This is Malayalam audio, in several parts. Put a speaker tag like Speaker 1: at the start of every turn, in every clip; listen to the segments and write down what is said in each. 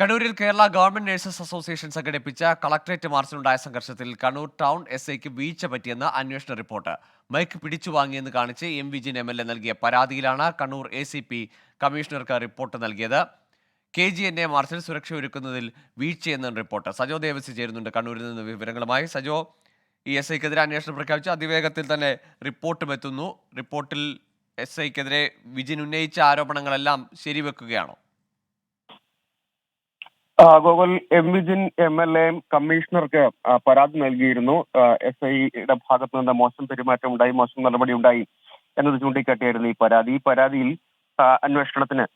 Speaker 1: കണ്ണൂരിൽ കേരള ഗവൺമെന്റ് നഴ്സസ് അസോസിയേഷൻ സംഘടിപ്പിച്ച കളക്ടറേറ്റ് മാർച്ചിലുണ്ടായ സംഘർഷത്തിൽ കണ്ണൂർ ടൗൺ എസ് ഐക്ക് വീഴ്ച പറ്റിയെന്ന് അന്വേഷണ റിപ്പോർട്ട്. മൈക്ക് പിടിച്ചു വാങ്ങിയെന്ന് കാണിച്ച് M Vijin M L A നൽകിയ പരാതിയിലാണ് കണ്ണൂർ എ സി പി കമ്മീഷണർക്ക് റിപ്പോർട്ട് നൽകിയത്. കെ ജി എൻ എ മാർച്ചിൽ സുരക്ഷ ഒരുക്കുന്നതിൽ വീഴ്ചയെന്നാണ് റിപ്പോർട്ട്. സജോ ദേവസി ചേരുന്നുണ്ട് കണ്ണൂരിൽ നിന്ന് വിവരങ്ങളുമായി. സജോ ഈ എസ് ഐക്കെതിരെ അന്വേഷണം പ്രഖ്യാപിച്ച് അതിവേഗത്തിൽ തന്നെ റിപ്പോർട്ടും എത്തുന്നു. റിപ്പോർട്ടിൽ എസ് ഐക്കെതിരെ വിജിൻ ഉന്നയിച്ച ആരോപണങ്ങളെല്ലാം ശരിവെക്കുകയാണോ?
Speaker 2: Gokul M Vijin M L A കമ്മീഷണർക്ക് പരാതി നൽകിയിരുന്നു. എസ് ഐയുടെ ഭാഗത്ത് നിന്ന് മോശം പെരുമാറ്റം ഉണ്ടായി മോശം നടപടി ഉണ്ടായി എന്നത് ചൂണ്ടിക്കാട്ടിയായിരുന്നു ഈ പരാതി. ഈ പരാതിയിൽ അന്വേഷണത്തിന്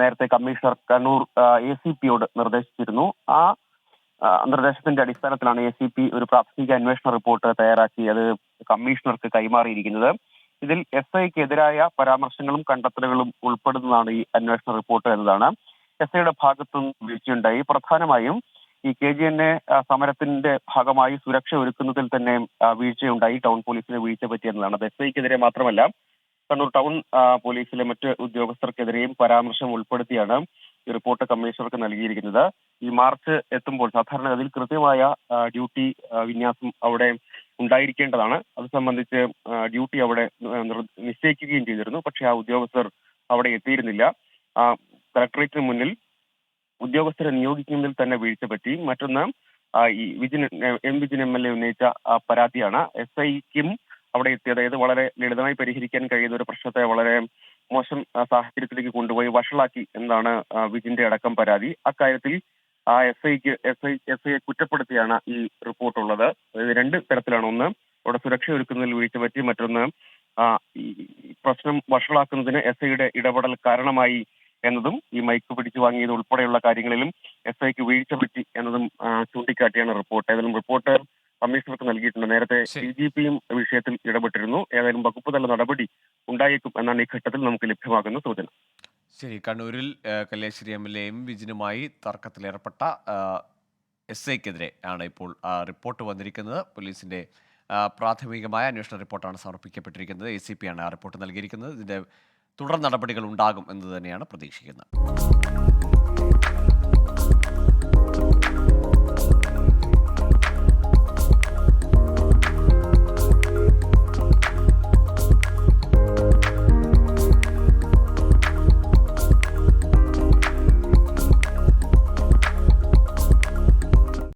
Speaker 2: നേരത്തെ കമ്മീഷണർ കണ്ണൂർ എ സി പിയോട് നിർദ്ദേശിച്ചിരുന്നു. ആ, നിർദ്ദേശത്തിന്റെ അടിസ്ഥാനത്തിലാണ് എ സി പി ഒരു പ്രാഥമിക അന്വേഷണ റിപ്പോർട്ട് തയ്യാറാക്കി. അത് കമ്മീഷണർക്ക് കൈമാറിയിരിക്കുന്നത്. ഇതിൽ എസ് ഐക്കെതിരായ പരാമർശങ്ങളും കണ്ടെത്തലുകളും ഉൾപ്പെടുന്നതാണ് ഈ അന്വേഷണ റിപ്പോർട്ട് എന്നതാണ്. എസ് ഭാഗത്തുനിന്ന് ഭാഗത്തും വീഴ്ചയുണ്ടായി. പ്രധാനമായും ഈ കെ ജി എൻ എ സമരത്തിന്റെ ഭാഗമായി സുരക്ഷ ഒരുക്കുന്നതിൽ തന്നെ വീഴ്ചയുണ്ടായി. ടൗൺ പോലീസിന് വീഴ്ച പറ്റിയെന്നതാണ് അത് എസ് ഐക്കെതിരെ മാത്രമല്ല കണ്ണൂർ ടൗൺ പോലീസിലെ മറ്റ് ഉദ്യോഗസ്ഥർക്കെതിരെയും പരാമർശം ഉൾപ്പെടുത്തിയാണ് ഈ റിപ്പോർട്ട് കമ്മീഷണർക്ക് നൽകിയിരിക്കുന്നത്. ഈ മാർച്ച് എത്തുമ്പോൾ സാധാരണഗതിയിൽ കൃത്യമായ ഡ്യൂട്ടി വിന്യാസം അവിടെ ഉണ്ടായിരിക്കേണ്ടതാണ്. അത് സംബന്ധിച്ച് ഡ്യൂട്ടി അവിടെ നിശ്ചയിക്കുകയും ചെയ്തിരുന്നു. പക്ഷേ ആ ഉദ്യോഗസ്ഥർ അവിടെ എത്തിയിരുന്നില്ല. കളക്ടറേറ്റിന് മുന്നിൽ ഉദ്യോഗസ്ഥരെ നിയോഗിക്കുന്നതിൽ തന്നെ വീഴ്ച പറ്റി. മറ്റൊന്ന് ഈ Vijin M Vijin M L A ഉന്നയിച്ച പരാതിയാണ്. എസ് ഐക്കും അവിടെ എത്തി അതായത് വളരെ ലളിതമായി പരിഹരിക്കാൻ കഴിയുന്ന ഒരു പ്രശ്നത്തെ വളരെ മോശം സാഹചര്യത്തിലേക്ക് കൊണ്ടുപോയി വഷളാക്കി എന്നാണ് വിജിന്റെ അടക്കം പരാതി. അക്കാര്യത്തിൽ ആ എസ് ഐക്ക് എസ് ഐ എസ് ഐയെ കുറ്റപ്പെടുത്തിയാണ് ഈ റിപ്പോർട്ടുള്ളത്. രണ്ട് തരത്തിലാണ്. ഒന്ന് അവിടെ സുരക്ഷ ഒരുക്കുന്നതിൽ വീഴ്ച പറ്റി. മറ്റൊന്ന് ഈ പ്രശ്നം വഷളാക്കുന്നതിന് എസ് ഐയുടെ ഇടപെടൽ കാരണമായി എന്നതും ഈ മൈക്ക് പിടിച്ചു വാങ്ങിയത് ഉൾപ്പെടെയുള്ള കാര്യങ്ങളിലും എസ് ഐക്ക് വീഴ്ച പറ്റി എന്നതും ചൂണ്ടിക്കാട്ടിയാണ് റിപ്പോർട്ട് ഏതായാലും റിപ്പോർട്ട് കമ്മീഷണർക്ക് നൽകിയിട്ടുണ്ട്. നേരത്തെ. ഡി ജി പിയും വിഷയത്തിൽ ഇടപെട്ടിരുന്നു. ഏതായാലും വകുപ്പ് തല നടപടി ഉണ്ടായേക്കും എന്നാണ് ഈ ഘട്ടത്തിൽ നമുക്ക് ലഭ്യമാകുന്ന സൂചന.
Speaker 1: ശരി. കണ്ണൂരിൽ Kalliasseri M L A M വിജിനുമായി തർക്കത്തിലേർപ്പെട്ട എസ് ഐക്കെതിരെ ആണ് ഇപ്പോൾ റിപ്പോർട്ട് വന്നിരിക്കുന്നത്. പോലീസിന്റെ പ്രാഥമികമായ അന്വേഷണ റിപ്പോർട്ടാണ് സമർപ്പിക്കപ്പെട്ടിരിക്കുന്നത്. എ സി പി ആണ് ആ റിപ്പോർട്ട് നൽകിയിരിക്കുന്നത്. ഇതിന്റെ തുടർ നടപടികൾ ഉണ്ടാകും എന്ന് തന്നെയാണ് പ്രതീക്ഷിക്കുന്നത്.